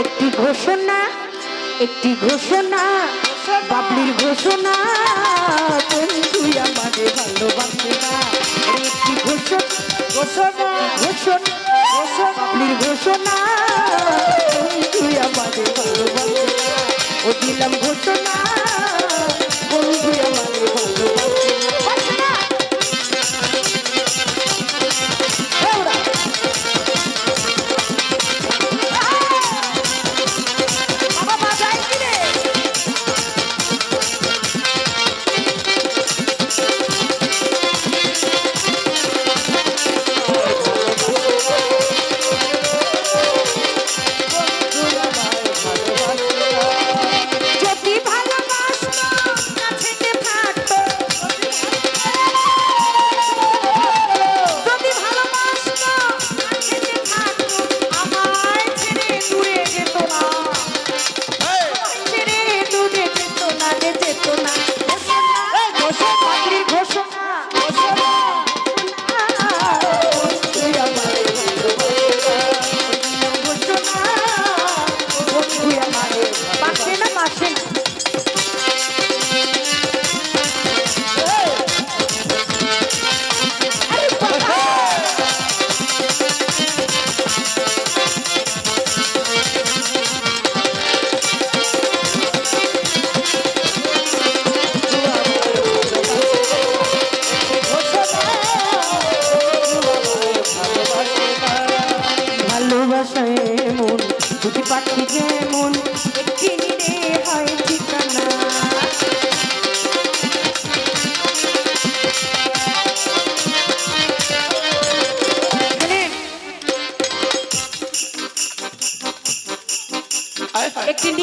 একটি ঘোষণা একটি ঘোষণা, বাবলির ঘোষণা, বন্ধু আমাদের ভালোবাসে না। একটি ঘোষণা ঘোষণা ঘোষণা বাবলির ঘোষণা, বন্ধু আমাদের ভালোবাসে না। ও দিলাম ঘোষণা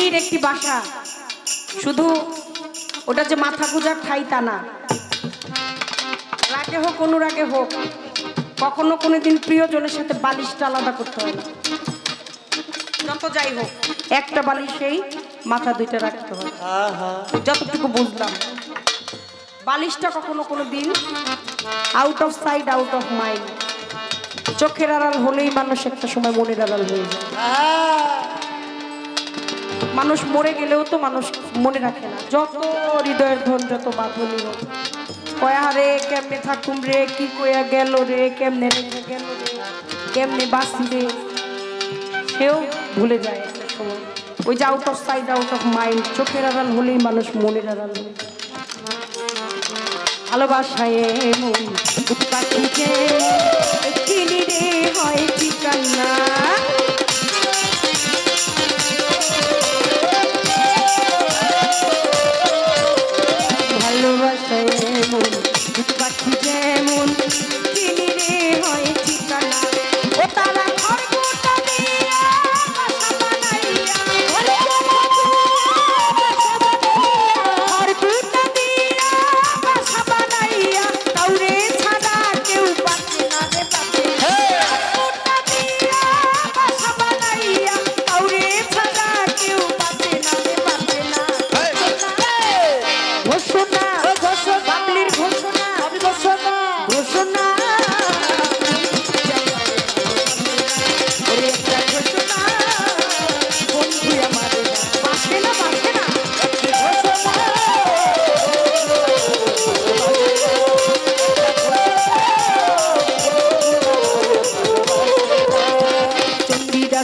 একটি একটি বাসা। শুধু ওটা যে মাথা গুজার ঠাই তা না। রাগে হোক অনুরাগে হোক কখনো কোনোদিন প্রিয়জনের সাথে বালিশটা আলাদা করতে হয় যত যাই হোক একটা বালিশেই মাথা দুইটা রাখতে হয়। যতটুকু বুঝলাম। বালিশটা কখনো কোনো দিন out of sight out of mind চোখের আড়াল হলেই মানুষ একটা সময় মনের আড়াল হয়ে যায়। মানুষ মরে গেলেও তো মানুষ মনে রাখে না। যত হৃদয়ের ধন, যত বাঁধনি হোক। কয়া রে কেমনে থাকুম রে? কি কয়া গেল রে? কেমনে রেখে গেল রে? কেমনে বাঁচি রে? সেও ভুলে যায় ওই যে out of sight out of mind চোখের আড়াল হলেই মানুষ মনের আড়াল যায়। ভালোবাসায় মন পাখিকে হয় ঠিকানা? ভালোবাসায়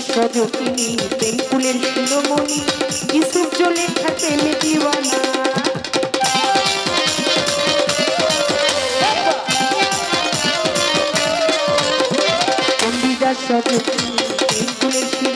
সজকিনী পেঙ্কুলের শিরোমণি ইসুফ জলে থাকে চন্ডিদা সজকিনী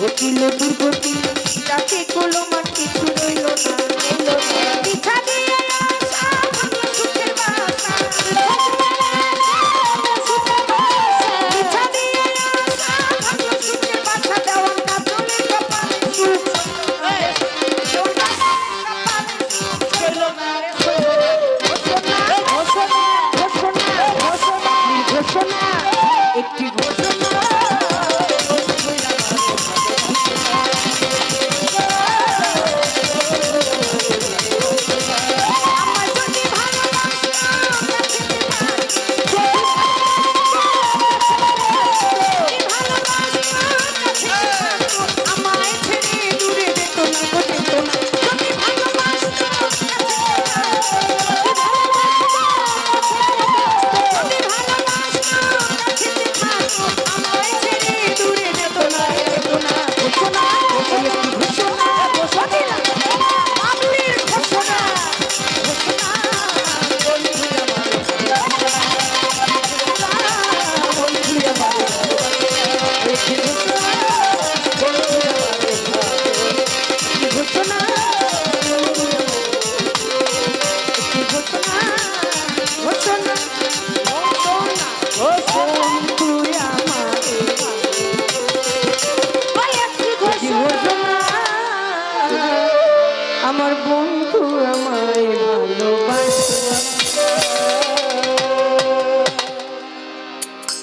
ঘটিল দুর্গতি। জাতি কুলো মান একটি